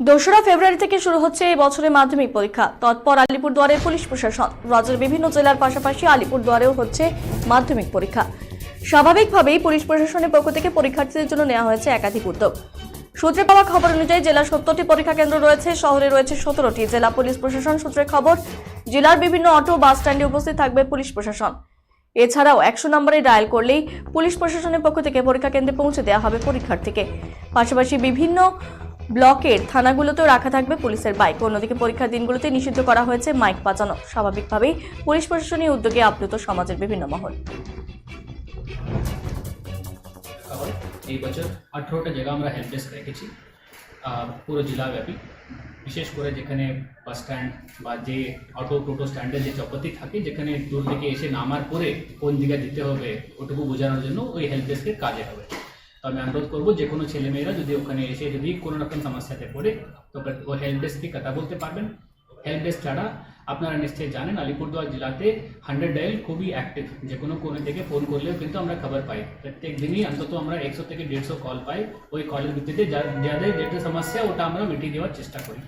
দোসরা ফেব্রুয়ারি থেকে শুরু হচ্ছে এই বছরের মাধ্যমিক পরীক্ষা। তৎপর আলিপুরদুয়ারের পুলিশ প্রশাসন, রাজ্যের বিভিন্ন জেলার পাশাপাশি আলিপুরদুয়ারেও হচ্ছে মাধ্যমিক পরীক্ষা। স্বাভাবিকভাবেই পুলিশ প্রশাসনের পক্ষ থেকে পরীক্ষার্থীদের জন্য নেওয়া হয়েছে একাধিক উদ্যোগ। সূত্রে পাওয়া খবর অনুযায়ী জেলার সত্তরটি পরীক্ষা কেন্দ্র রয়েছে, শহরে রয়েছে সতেরোটি। জেলা পুলিশ প্রশাসন সূত্রে খবর, জেলার বিভিন্ন অটো বাস স্ট্যান্ডে উপস্থিত থাকবে পুলিশ প্রশাসন। এছাড়াও একশো নম্বরে ডায়াল করলেই পুলিশ প্রশাসনের পক্ষ থেকে পরীক্ষা কেন্দ্রে পৌঁছে দেওয়া হবে পরীক্ষার্থীকে। পাশাপাশি বিভিন্ন ব্লকের থানাগুলোতেও রাখা থাকবে পুলিশের বাইক। অন্যদিকে পরীক্ষার দিনগুলোতে নিষিদ্ধ করা হয়েছে মাইক বাজানো। স্বাভাবিকভাবেই পুলিশ প্রশাসনের উদ্যোগে আপ্লুত সমাজের বিভিন্ন মহল। এই বছর আঠেরোটা জায়গা আমরা হেল্প ডেস্ক রেখেছি পুরো জেলাব্যাপী। বিশেষ করে যেখানে বাস স্ট্যান্ড বা যে অটো টোটো স্ট্যান্ডের যে চকতি থাকে, যেখানে দূর থেকে এসে নামার পরে কোন দিকে দিতে হবে, ওটুকু বোঝানোর জন্য ওই হেল্প ডেস্কের কাজে হবে। তো আমি অনুরোধ করব, যে কোনো ছেলে মেয়েরা যদি ওখানে এসে যদি কোনো রকম সমস্যাতে পড়ে, তো ও হেল্প ডেস্ককে কথা বলতে পারবেন। হেল্প ডেস্ক ছাড়া আপনারা নিশ্চয়ই জানেন, আলিপুরদুয়ার জেলাতে হান্ড্রেড ডায়াল খুবই অ্যাক্টিভ যে কোনো কোনো থেকে ফোন করলেও কিন্তু আমরা খবর পাই। প্রত্যেক দিনই অন্তত আমরা একশো থেকে দেড়শো কল পাই ওই কলের ভিত্তিতে। যাদের যেটা সমস্যা, ওটা আমরা মিটিয়ে দেওয়ার চেষ্টা করি।